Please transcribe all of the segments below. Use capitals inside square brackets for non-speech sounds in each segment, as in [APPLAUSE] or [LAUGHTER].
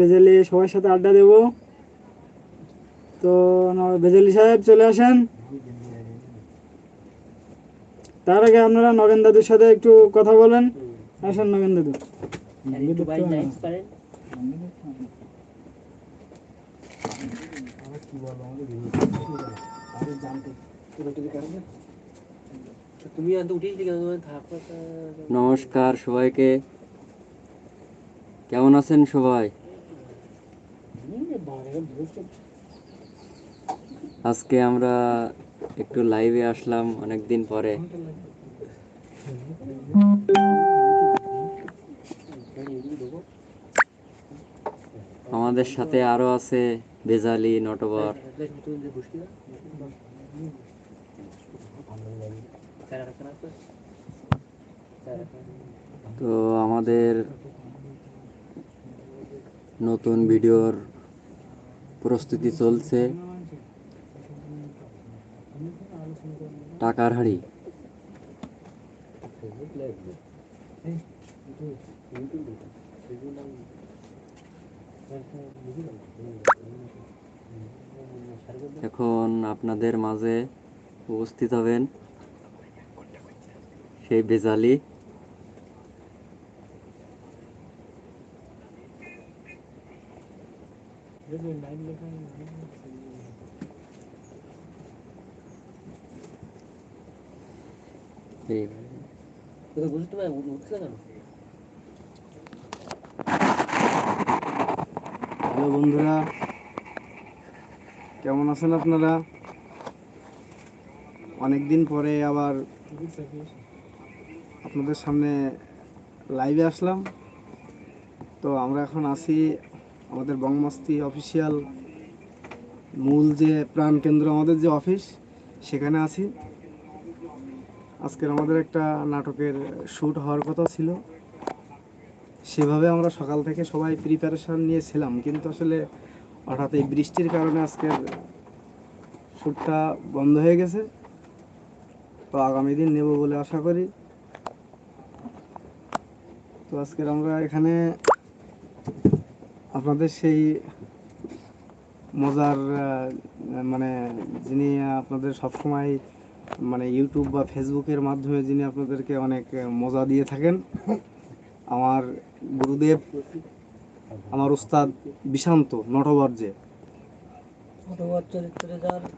বেজেলি সবার সাথে আড্ডা দেব। তো বেজেলি সাহেব চলে আসেন। তার আগে আপনারা নগেন দাদুর সাথে একটু কথা বলেন। আসেন নগেন দাদু। নমস্কার সবাইকে। কেমন আছেন সবাই? আজকে আমরা একটু লাইভে আসলাম অনেক দিন পরে। আমাদের সাথে আরও আছে বেজালি, নটবর। তো আমাদের নতুন ভিডিওর প্রস্তুতি চলছে। টাকার হাড়ি। এখন আপনাদের মাঝে উপস্থিত হবেন সেই বেজালি বুঝতে হ্যালো বন্ধুরা, কেমন আছেন আপনারা? অনেক দিন পরে আবার আপনাদের সামনে লাইভে আসলাম। তো আমরা এখন আছি আমাদের বংমস্তি অফিসিয়াল মূল যে প্রাণ কেন্দ্র আমাদের যে অফিস, সেখানে আছি। আজকের আমাদের একটা নাটকের শ্যুট হওয়ার কথা ছিল। সেভাবে আমরা সকাল থেকে সবাই প্রিপারেশান নিয়েছিলাম কিন্তু আসলে হঠাৎ এই বৃষ্টির কারণে আজকের শ্যুটটা বন্ধ হয়ে গেছে। তো আগামী দিন নেব বলে আশা করি। তো আজকের আমরা এখানে আপনাদের সেই মজার মানে যিনি আপনাদের সবসময় মানে ইউটিউব বা ফেসবুকের মাধ্যমে যিনি আপনাদেরকে অনেক মজা দিয়ে থাকেন আমার গুরুদেব আমার উস্তাদ বিশান্ত নটবর্জে।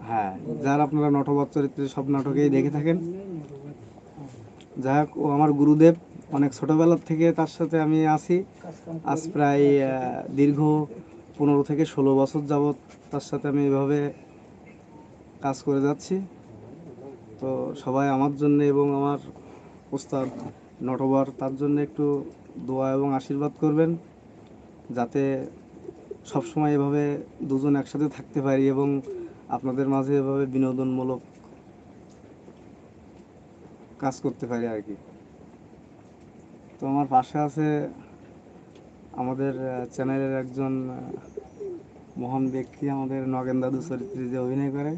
হ্যাঁ যার আপনারা নটবর চরিত্রে সব নাটকেই দেখে থাকেন। যাই হোক ও আমার গুরুদেব অনেক ছোটবেলার থেকে তার সাথে আমি আছি। আজ প্রায় দীর্ঘ পনেরো থেকে ষোলো বছর যাবৎ তার সাথে আমি এভাবে কাজ করে যাচ্ছি। তো সবাই আমার জন্য এবং আমার উস্তাদ নটবর তার জন্য একটু দোয়া এবং আশীর্বাদ করবেন, যাতে সবসময় এভাবে দুজন একসাথে থাকতে পারি এবং আপনাদের মাঝে এভাবে বিনোদনমূলক কাজ করতে পারি আর কি। তো আমার পাশে আছে আমাদের চ্যানেলের একজন মহান ব্যক্তি আমাদের নগেন দাদু চরিত্রে যে অভিনয় করে।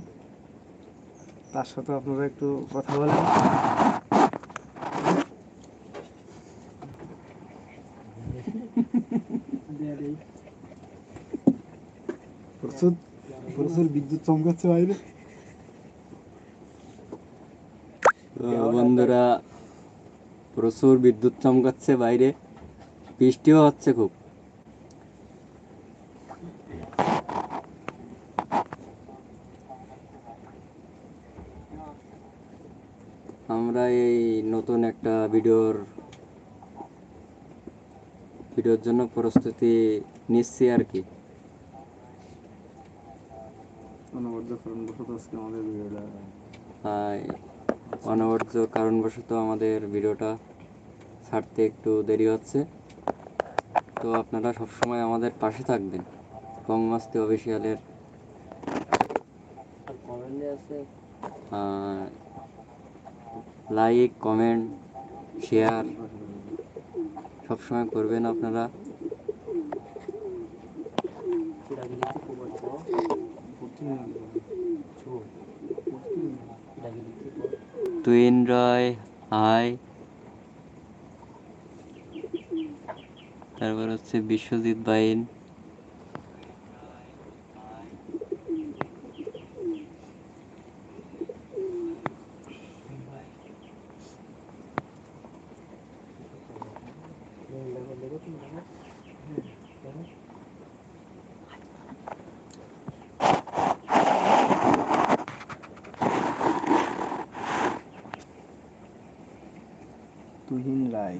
তার সাথে আপনারা একটু কথা বলেন। প্রচুর প্রচুর বিদ্যুৎ বন্ধুরা প্রচুর বিদ্যুৎ চমকাচ্ছে বাইরে। বৃষ্টিও হচ্ছে খুব। আমরা এই নতুন একটা ভিডিওর ভিডিওর জন্য প্রস্তুতি নিচ্ছি আর কি। অনবর্য কারণবশত আমাদের ভিডিওটা ছাড়তে একটু দেরি হচ্ছে। তো আপনারা সবসময় আমাদের পাশে থাকবেন। বংমাস্তি অফিসিয়ালের লাইক কমেন্ট শেয়ার সবসময় করবেন আপনারা। টুইন রয় হাই তারপর হচ্ছে বিশ্বজিৎ বাইন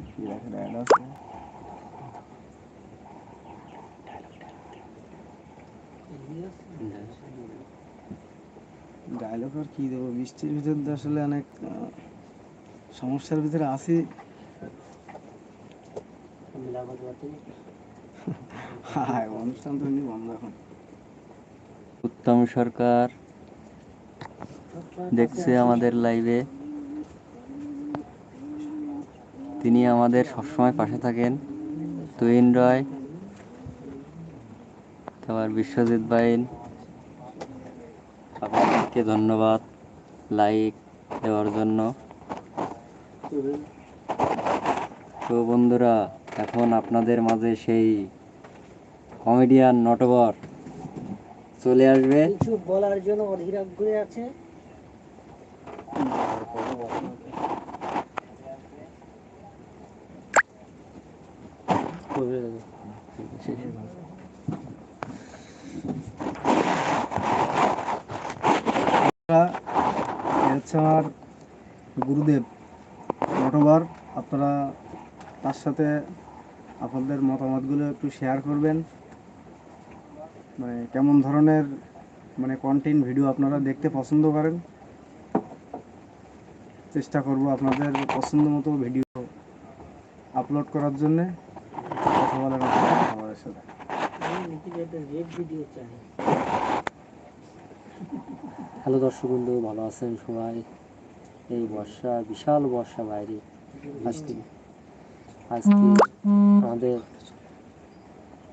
কি দেখেন অ্যাড আছে ডায়লগ আর কি দেবো বৃষ্টির ভিতর দিয়ে আসলে অনেক সমস্যার ভিতরে আছি। উত্তম সরকার দেখছে আমাদের লাইভে তিনি আমাদের সবসময় পাশে থাকেন। তুহিন রয় তারপর বিশ্বজিৎ বাইন আপনাদেরকে ধন্যবাদ। লাইক দেওয়ার জন্য। তো বন্ধুরা, এখন আপনাদের মাঝে সেই কমেডিয়ান নটবর চলে আসবে। কিছু বলার জন্য অধীর আগ্রহে আছে। আমার গুরুদেব নটবার আপনারা তার সাথে আপনাদের মতামতগুলো একটু শেয়ার করবেন। মানে কেমন ধরনের মানে কন্টেন্ট ভিডিও আপনারা দেখতে পছন্দ করেন? চেষ্টা করব আপনাদের পছন্দ মতো ভিডিও আপলোড করার জন্যে। কথা বলার সাথে। ভিডিও চাই। হ্যালো দর্শক বন্ধু, ভালো আছেন সবাই? এই বর্ষা, বিশাল বর্ষা বাইরে। আজকে আজকে আমাদের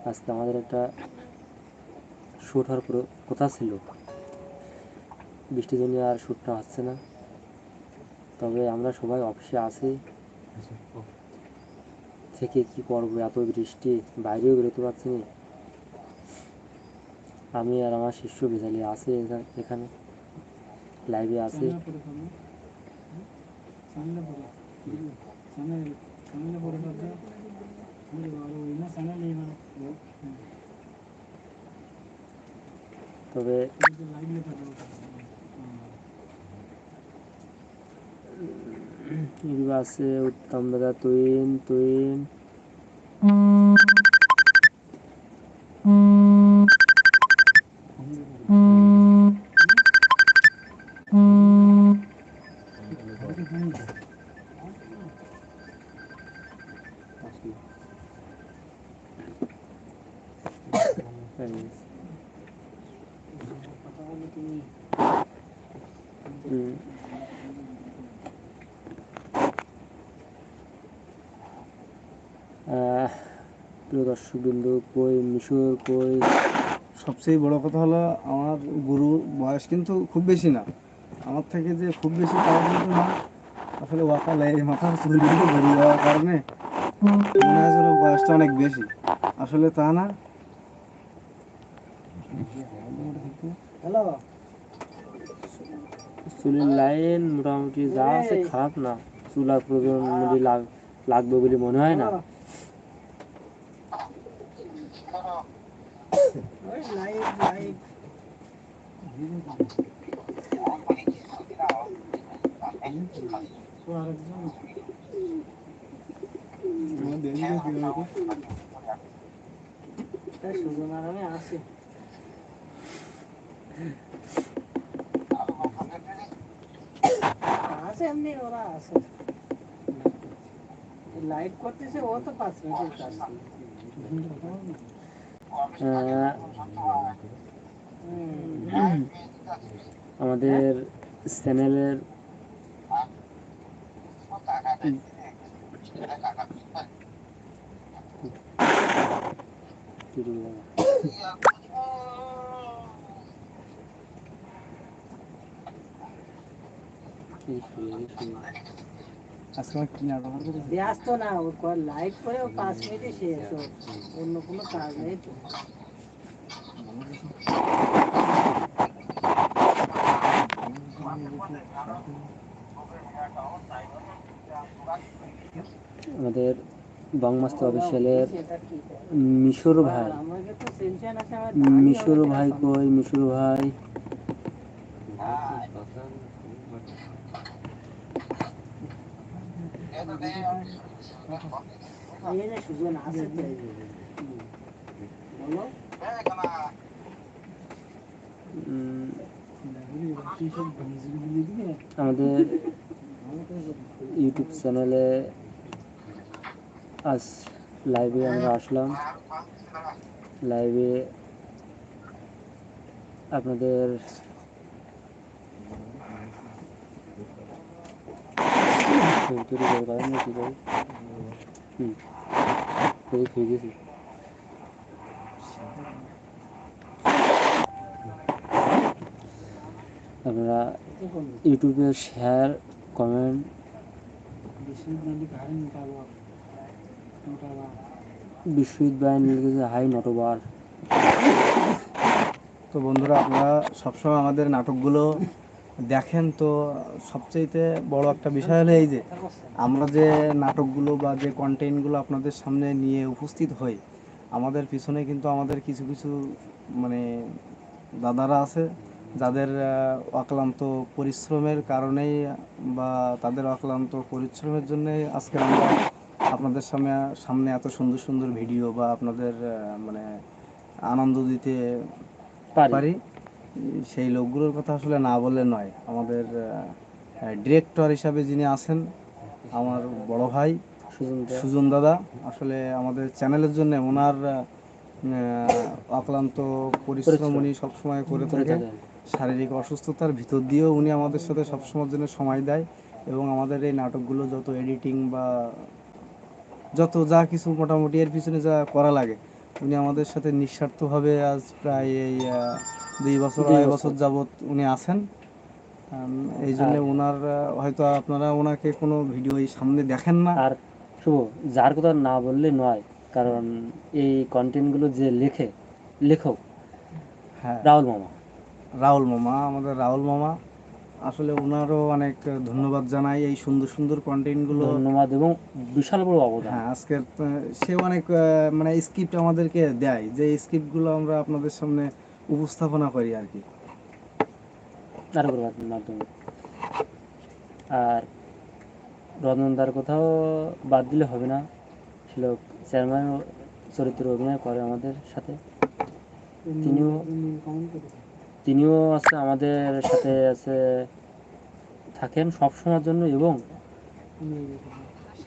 আজকে আমাদের একটা শ্যুট হওয়ার কথা ছিল। বৃষ্টির জন্য আর শ্যুটটা হচ্ছে না। তবে আমরা সবাই অফিসে আছি। থেকে কি করব, এত বৃষ্টি, বাইরেও বেরোতে পারছি না। আমি আর আমার শিষ্য বিশালী আছে এখানে। লাইভে আছে তবে এগুলো আছে উত্তম দাদা তুইন তুইন প্রিয় দর্শক বিন্দু কই মিশর, কই? সবচেয়ে বড় কথা হলো, আমার গুরু বয়স কিন্তু খুব বেশি না। আমার থেকে যে খুব বেশি তাও কিন্তু না। আসলে ওয়াকালে এই মাথার চুলগুলো বেরিয়ে যাওয়ার কারণে মনে হয় বয়সটা অনেক বেশি। আসলে তা না হ্যালো চুলের লাইন মোটামুটি যা আছে খারাপ না। চুল আর প্রয়োজন লাগ- লাগবে বলে মনে হয় না। লাইভ লাইভ সুজন আর আমি আসি। আছে এমনি ওরা আছে লাইভ করতেছে ও তো পাঁচ মিনিটের কাজ আহ, হুম। আমাদের চ্যানেলের কি বলব? এই শুয়ে, এই শুয়ে। ব্যস্ত না ও লাইভ করে ও পাঁচ মিনিটে শেষ অন্য কোনো কাজ নেই তো আমাদের বাংমাস্ত অফিসিয়ালের মিশর ভাই। মিশর ভাই কই? মিশর ভাই। এই যে সুজন আছে তো এই যে। বলো উম, আমাদের ইউটিউব চ্যানেলে আজ লাইভে আমরা আসলাম লাইভে আপনাদের বের করেন না কি হুম খেয়ে গেছি আপনারা ইউটিউবে শেয়ার কমেন্ট বিশ্বজিৎ লিখেছে হাই নটবার তো বন্ধুরা, আপনারা সবসময় আমাদের নাটকগুলো দেখেন তো সবচাইতে বড় একটা বিষয় হলো এই যে আমরা যে নাটকগুলো বা যে কন্টেন্টগুলো আপনাদের সামনে নিয়ে উপস্থিত হই আমাদের পিছনে কিন্তু আমাদের কিছু কিছু মানে দাদারা আছে যাদের অক্লান্ত পরিশ্রমের কারণেই বা তাদের অক্লান্ত পরিশ্রমের জন্যই আজকে আমরা আপনাদের সামনে সামনে এত সুন্দর সুন্দর ভিডিও বা আপনাদের মানে আনন্দ দিতে পারি। সেই লোকগুলোর কথা আসলে না বললে নয়। আমাদের ডিরেক্টর হিসাবে যিনি আছেন আমার বড় ভাই সুজন দাদা আসলে আমাদের চ্যানেলের জন্য ওনার অক্লান্ত পরিশ্রম উনি সবসময় করে করে থাকেন। থাকেন। শারীরিক অসুস্থতার ভিতর দিয়েও উনি আমাদের সাথে সবসময়ের জন্য সময় দেয় এবং আমাদের এই নাটকগুলো যত এডিটিং বা যত যা কিছু মোটামুটি এর পিছনে যা করা লাগে উনি আমাদের সাথে নিঃস্বার্থভাবে আজ প্রায় এই দুই বছর আড়াই বছর। যাবৎ উনি আছেন। এই জন্য ওনার হয়তো আপনারা ওনাকে কোনো ভিডিও এই সামনে দেখেন না। আর শুভ যার কথা না বললে নয় কারণ এই কন্টেন্টগুলো যে লেখে লেখক হ্যাঁ। রাহুল মামা। রাহুল মামা আমাদের রাহুল মামা। আসলে ওনারও অনেক ধন্যবাদ জানাই এই সুন্দর সুন্দর কন্টেন্টগুলো ধন্যবাদ এবং বিশাল বড় অবদান। হ্যাঁ আজকের সে অনেক মানে স্ক্রিপ্ট আমাদেরকে দেয়। যে স্ক্রিপ্টগুলো আমরা আপনাদের সামনে উপস্থাপনা করি আর কি। আরও করবার মাধ্যমে আর রতনদার কোথাও বাদ দিলে হবে না। সে লোক চেয়ারম্যান চরিত্র অভিনয় করে আমাদের সাথে। তিনিও তিনিও আছে আমাদের সাথে আছে থাকেন সব সময়ের জন্য এবং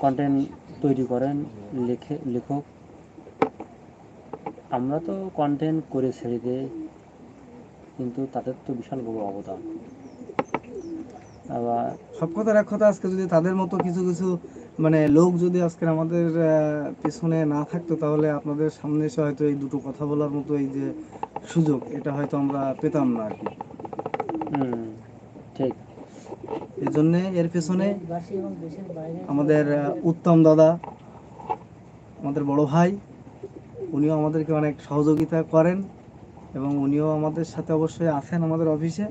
কন্টেন্ট তৈরি করেন লেখে লেখক। আমরা তো কন্টেন্ট করে ছেড়ে দিই কিন্তু তাদের তো বিশাল বড় অবদান। আবার সব কথার এক কথা আজকে যদি তাদের মতো কিছু কিছু মানে লোক যদি আজকে আমাদের পিছনে না থাকতো তাহলে আপনাদের সামনে এসে হয়তো এই দুটো কথা বলার মতো এই যে সুযোগ এটা হয়তো আমরা পেতাম না আর কি। ঠিক। এই জন্য এর পেছনে আমাদের উত্তম দাদা আমাদের বড় ভাই উনিও আমাদেরকে অনেক সহযোগিতা করেন এবং উনিও আমাদের সাথে অবশ্যই আছেন আমাদের অফিসে।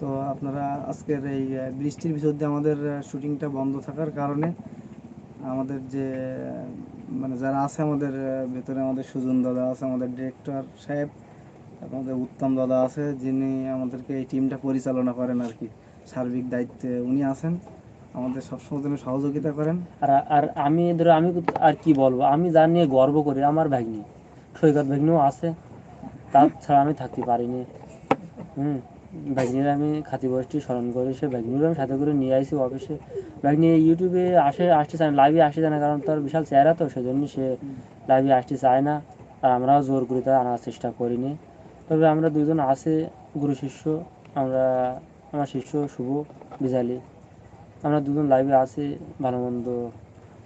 তো আপনারা আজকের এই বৃষ্টির ভিতর দিয়ে আমাদের শুটিংটা বন্ধ থাকার কারণে আমাদের যে মানে যারা আছে আমাদের ভেতরে আমাদের সুজন দাদা আছে, আমাদের ডিরেক্টর সাহেব, আমাদের উত্তম দাদা আছে, যিনি আমাদেরকে এই টিমটা পরিচালনা করেন আর কি। সার্বিক দায়িত্বে উনি আছেন। আমাদের সবসময় জন্য সহযোগিতা করেন। আর আর আমি ধরো, আমি আর কি বলব? আমি যা নিয়ে গর্ব করি, আমার ভাগ্নি, সৈকত ভাগ্নিও আছে। তার ছাড়া আমি থাকতে পারিনি। হুম, ভাগ্নির আমি খাতি বয়সটি স্মরণ করি। সে ভাগ্নিরও আমি সাথে করে নিয়ে আসি অফিসে ভাগ্নি ইউটিউবে আসে, আসতে চায় না লাইভে আসতে চায় না, কারণ তার বিশাল চেহারা তো, সেজন্য সে লাইভে আসতে চায় না। আর আমরাও জোর করে তাই আনার চেষ্টা করিনি। তবে আমরা দুজন আছে, গুরু শিষ্য, আমরা, আমার শিষ্য শুভ বিজালি আমরা দুজন লাইভে আছি ভালো মন্দ।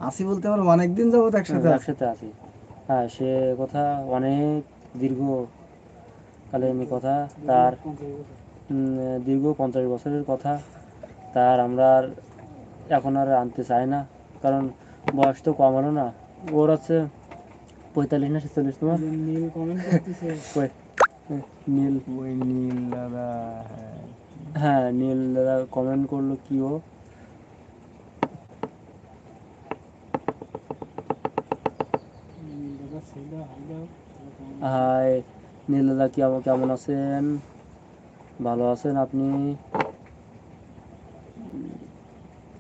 আসি বলতে আমরা অনেকদিন যাবত একসাথে একসাথে আছি। হ্যাঁ সে কথা অনেক দীর্ঘ কালীন কথা। তার দীর্ঘ পঞ্চাশ বছরের কথা। তার আমরা আর এখন আর আনতে চাই না। কারণ বয়স তো কম হলো না। ওর হচ্ছে পঁয়তাল্লিশ না ছেচল্লিশ তোমার? নীল কমেন্ট? হ্যাঁ, নীল। ওই নীল দাদা হ্যাঁ। হ্যাঁ নীল দাদা কমেন্ট করল কি ও নীল দাদা ছিল হাইদাও হাই নীল দাদা কি আবার কেমন আছেন? ভালো আছেন আপনি?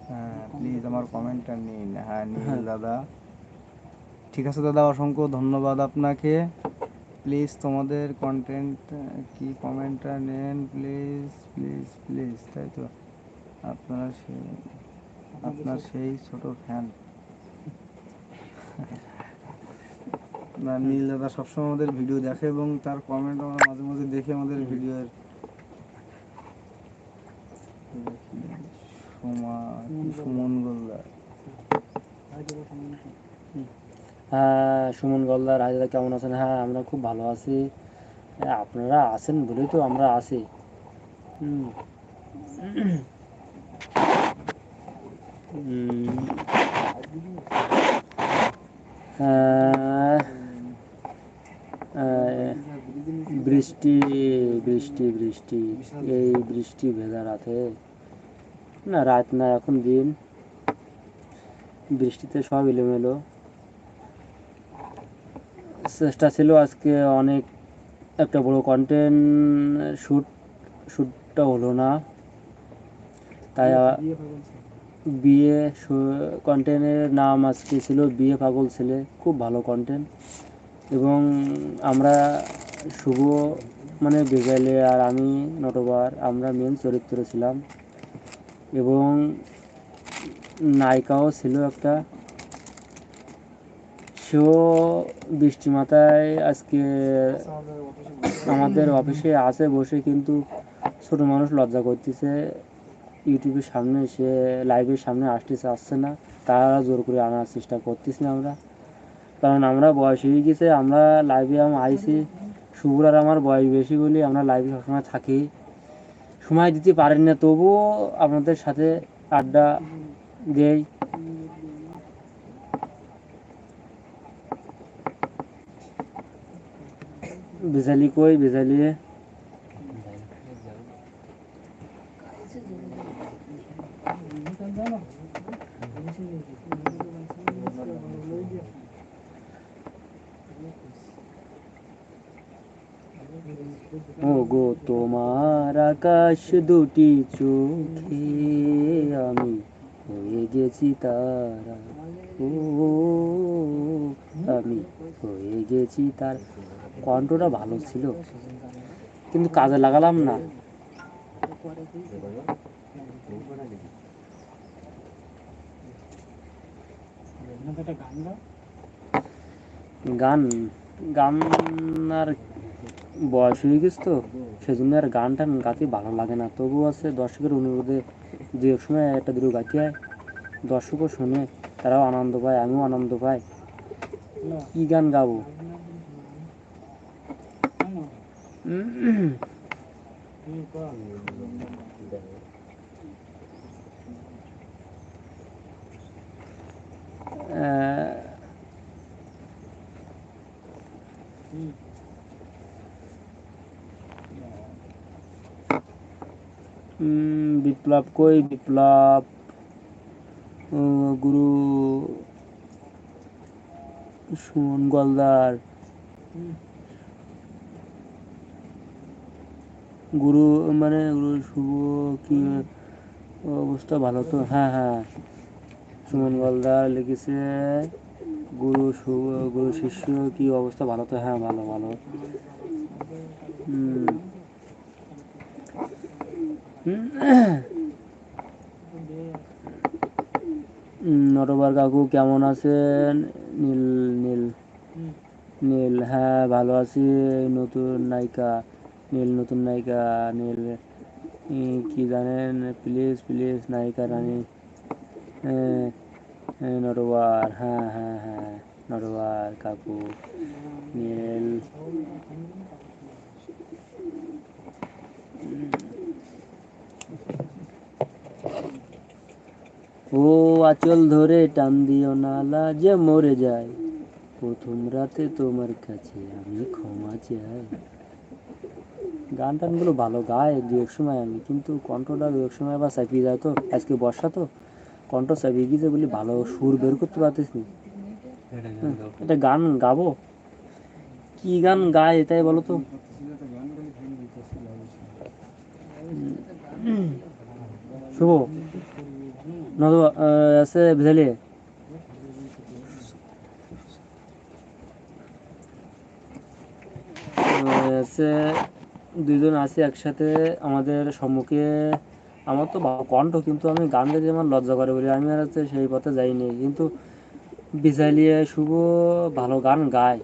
হ্যাঁ প্লিজ আমার আমার কমেন্টটা নিন। হ্যাঁ নীল দাদা ঠিক আছে দাদা অসংখ্য ধন্যবাদ আপনাকে। প্লিজ তোমাদের কন্টেন্ট কি কমেন্টটা নেন প্লিজ প্লিজ প্লিজ তাই তো? আপনারা সেই আপনার সেই ছোট ফ্যান নীল দাদা সবসময় আমাদের ভিডিও দেখে এবং তার কমেন্ট আমরা মাঝে মাঝে দেখে আমাদের ভিডিওর সোমা সুমন গোলদার হ্যাঁ সুমন গলদার হাজারা কেমন আছেন? হ্যাঁ আমরা খুব ভালো আছি। হ্যাঁ, আপনারা আছেন বলেই তো আমরা আছি। হুম। হুম। বৃষ্টি বৃষ্টি বৃষ্টি, এই বৃষ্টি ভেজা রাতে। না, রাত না, এখন দিন। বৃষ্টিতে সব এলোমেলো। চেষ্টা ছিল আজকে অনেক, একটা বড় কন্টেন্ট শ্যুট শ্যুটটা হলো না। তাই বিয়ে কন্টেন্টের নাম আজকে ছিল বিয়ে পাগল ছেলে। খুব ভালো কন্টেন্ট এবং আমরা শুভ মানে বেজাইলে আর আমি, নটবার, আমরা মেন চরিত্র ছিলাম। এবং নায়িকাও ছিল একটা। সেও বৃষ্টি মাথায় আজকে আমাদের অফিসে আছে বসে, কিন্তু ছোট মানুষ লজ্জা করতেছে। ইউটিউবের সামনে, সে লাইভের সামনে আসতে চাচ্ছে না। তারা জোর করে আনার চেষ্টা করতেছি আমরা। কারণ আমরা বয়স হয়ে গেছে, আমরা লাইভে আম আইছি। শুভর আর আমার বয়স বেশি বলে আমরা লাইভে সবসময় থাকি। সময় দিতে পারেন না, তবুও আপনাদের সাথে আড্ডা দেই। বেজালি কই বেজালি ও গো তোমার আকাশ দুটি চোখে আমি হয়ে গেছি তারা। ও আমি হয়ে গেছি তার। কণ্ঠটা ভালো ছিল কিন্তু কাজে লাগালাম না। গান গান আর বয়স হয়ে গেছে তো সেজন্য আর গান টান গাতে ভালো লাগে না। তবু আছে দর্শকের অনুরোধে যে সময় একটা দুটো গাইতে হয় দর্শকও শুনে তারাও আনন্দ পায় আমিও আনন্দ পাই। কি গান গাবো? [CLEARS THROAT] উম, বিপ্লব কই বিপ্লব? গুরু সুমন গলদার। গুরু মানে গুরু শুভ কি অবস্থা ভালো তো? হ্যাঁ হ্যাঁ। সুমন গলদার লিখেছে, গুরু শুভ, গুরু শিষ্য কি অবস্থা ভালো তো? হ্যাঁ ভালো ভালো। হুম নটবার কাকু কেমন আছেন? নীল নীল। নীল হ্যাঁ ভালো আছি। নতুন নায়িকা, নীল, নতুন নায়িকা, নীল। কি জানেন? প্লিজ প্লিজ নায়িকা রানী। নটবার হ্যাঁ হ্যাঁ হ্যাঁ নটবার কাকু, নীল। ও আচল ধরে টান দিও নালা যে মরে যায়। প্রথম রাতে তোমার কাছে আমি ক্ষমা চাই। গান টানগুলো ভালো গায় দু এক সময় আমি কিন্তু কণ্ঠটা দু এক সময় আবার চাপিয়ে যায় তো। আজকে বর্ষা তো কণ্ঠ চাপিয়ে গিয়েছে বলি ভালো সুর বের করতে পারতেছি না। একটা গান গাবো। কি গান গায় এটাই বলো তো? শুভ। আছে বুঝলি আছে, দুইজন আছি একসাথে। আমাদের সম্মুখে, আমার তো কণ্ঠ, কিন্তু আমি গান গাইতে আমার লজ্জা করে বলি, আমি আর হচ্ছে সেই পথে যাইনি। কিন্তু বিজালিয়ে শুভ ভালো গান গায়।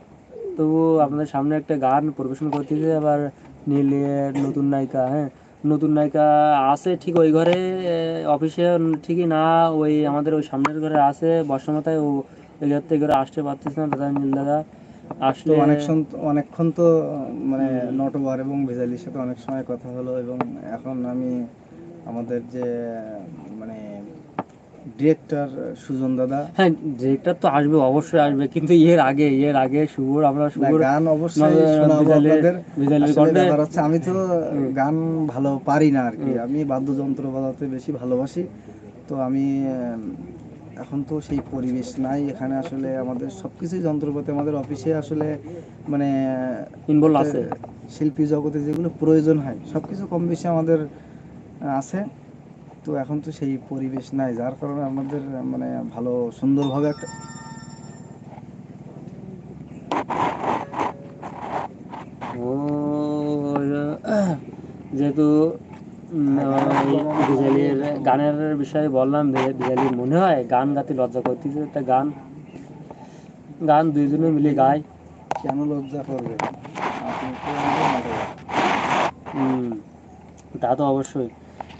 তবু আপনাদের সামনে একটা গান পরিবেশন করতেছে আবার নীলে নতুন নায়িকা হ্যাঁ? নতুন নায়িকা আছে ঠিক ওই ঘরে অফিসে ঠিকই না ওই আমাদের ওই সামনের ঘরে আছে বর্ষমাতায় ও ওই ঘর থেকে ঘরে আসতে পারতেছে না দাদা নীল দাদা। আসলে অনেকক্ষণ অনেকক্ষণ তো মানে নটবার এবং ভেজালির সাথে অনেক সময় কথা হলো এবং এখন আমি আমাদের যে মানে ডিরেক্টর সুজন দাদা? হ্যাঁ ডিরেক্টর তো আসবে অবশ্যই আসবে কিন্তু এর আগে এর আগে শুভর আমরা শুভর গান অবশ্যই শোনাবো আপনাদের। ব্যাপার হচ্ছে আমি তো গান ভালো পারি না আর কি। আমি বাদ্যযন্ত্র বাজাতে বেশি ভালোবাসি। তো আমি এখন তো সেই পরিবেশ নাই। এখানে আসলে আমাদের সবকিছুই যন্ত্রপাতি আমাদের অফিসে আসলে মানে ইনভলভ আছে। শিল্পী জগতে যেগুলো প্রয়োজন হয় সবকিছু কম বেশি আমাদের আছে। তো এখন তো সেই পরিবেশ নাই যার কারণে আমাদের মানে ভালো সুন্দরভাবে একটা যেহেতু বিজালির গানের বিষয়ে বললাম বি- বিজালি মনে হয় গান গাতে লজ্জা করতেছে একটা গান গান দুইজনে মিলে গায়। কেন লজ্জা করবে? তা তো অবশ্যই।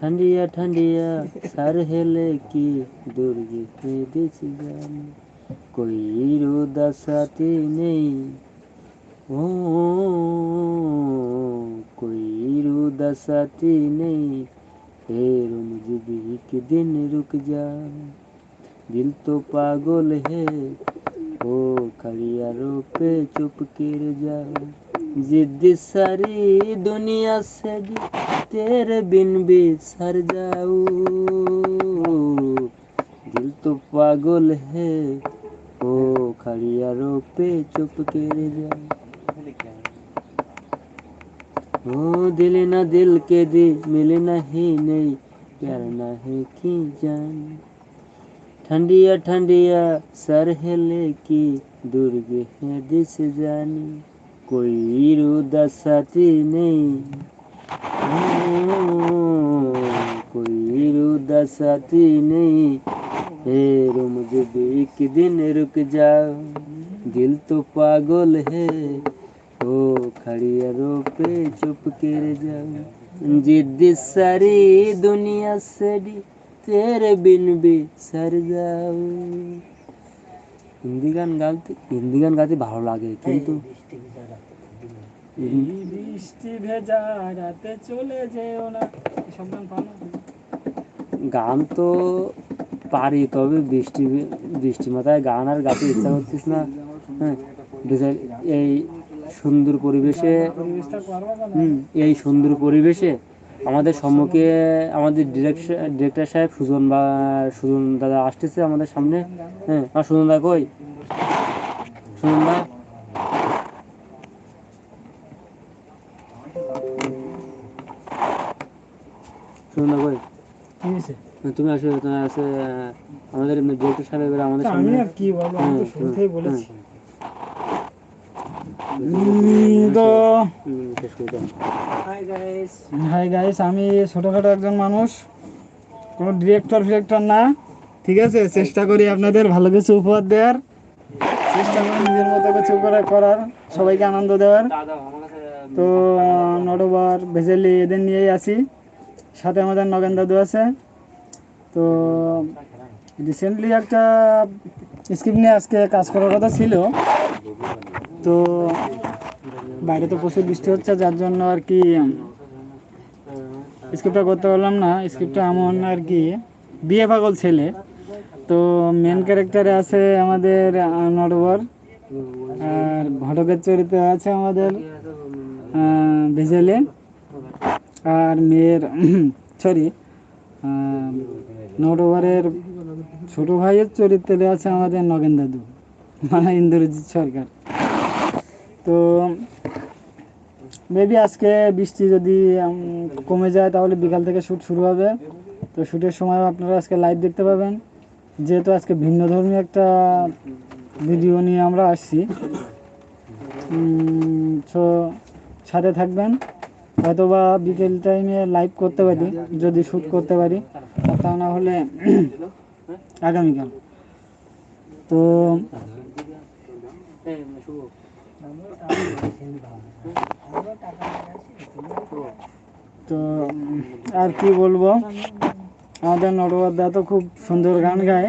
ठंडिया ठंडिया, सर हिले की दुर्गे है दिस जानी। कोई रुदा साथी नहीं। ओ, कोई रुदा साथी नहीं। फिर मुझे भी एक दिन रुक जा। दिल तो पागल है, ओ खड़ियारों पे चुप कर जा। जिद सारी दुनिया से भी तेरे बिन भी सर जाऊँ। दिल तो पागल है, ओ खड़ियारों पे चुप जा। ओ दिल ना दिल के दी मिले नहीं नहीं प्यार ना है की जान। ठंडिया ठंडिया सर हिले की दुर्गे है दिस जानी। कोई रुदा नहीं। कोई रुदा नहीं। हे रो मुझे भी एक दिन रुक जाओ, दिल तो पागल है। ओ खड़ियारों पे चुप कर जाओ। जिद सारी दुनिया से तेरे बिन भी सर যাও হিন্দি গান গাইতে হিন্দি গান গাইতে ভালো লাগে কিন্তু বৃষ্টি ভেজা রাতে চলে যেও না। এসব গান গান তো পারি তবে বৃষ্টি বৃষ্টি মাথায় গান আর গাতে ইচ্ছা করছিস না। হ্যাঁ এই সুন্দর পরিবেশে এই সুন্দর পরিবেশে আমাদের সম্মুখে আমাদের ডিরেক্টর ডিরেক্টর সাহেব সুজন বা সুজন দাদা আসতেছে আমাদের সামনে। হ্যাঁ আর সুজন দা কই? সুজন দা? সুজন দা কই? কি হয়েছে? হ্যাঁ, তুমি আসো আসে আমাদের ডিরেক্টর সাহেব আমাদের সামনে। কি বলব? আমি তো হুম, শুরুতেই বলেছি তো হুম, শেষ করে দাও। হাই গাইস হাই গাইস আমি ছোটখাটো একজন মানুষ কোনো ডিরেক্টর ফিরেক্টর না। ঠিক আছে? চেষ্টা করি আপনাদের ভালো কিছু উপহার দেওয়ার। চেষ্টা করি নিজের মতো কিছু করে করার সবাইকে আনন্দ দেওয়ার। তো নটবার ভেজেলি এদের নিয়েই আছি। সাথে আমাদের নগেন দাদু আছে। তো রিসেন্টলি একটা স্ক্রিপ্ট নিয়ে আজকে কাজ করার কথা ছিল। তো বাইরে তো প্রচুর বৃষ্টি হচ্ছে, যার জন্য আর কি স্ক্রিপ্টটা করতে পারলাম না। স্ক্রিপ্টটা এমন আর কি, বিয়ে পাগল ছেলে। তো মেন ক্যারেক্টারে আছে আমাদের নটবর আর ঘটকের চরিত্রে আছে আমাদের ভিজেলে, আর মেয়ের, সরি নটবরের ছোট ভাইয়ের চরিত্রে আছে আমাদের নগেন দাদু মানে ইন্দ্রজিৎ সরকার। তো মেবি আজকে বৃষ্টি যদি কমে যায় তাহলে বিকাল থেকে শ্যুট শুরু হবে। তো শ্যুটের সময় আপনারা আজকে লাইভ দেখতে পাবেন। যেহেতু আজকে ভিন্ন ধর্মী একটা ভিডিও নিয়ে আমরা আসছি। তো সাথে থাকবেন। হয়তো বা বিকেল টাইমে লাইভ করতে পারি, যদি শ্যুট করতে পারি। তা না হলে আগামীকাল। তো তো, আর কি বলব? আমাদের নটবরদা তো খুব সুন্দর গান গায়।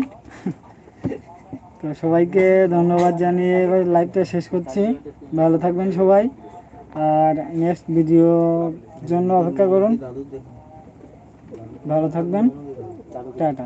তো সবাইকে ধন্যবাদ জানিয়ে এবার লাইভটা শেষ করছি। ভালো থাকবেন সবাই। আর নেক্সট ভিডিওর জন্য অপেক্ষা করুন। ভালো থাকবেন। টাটা।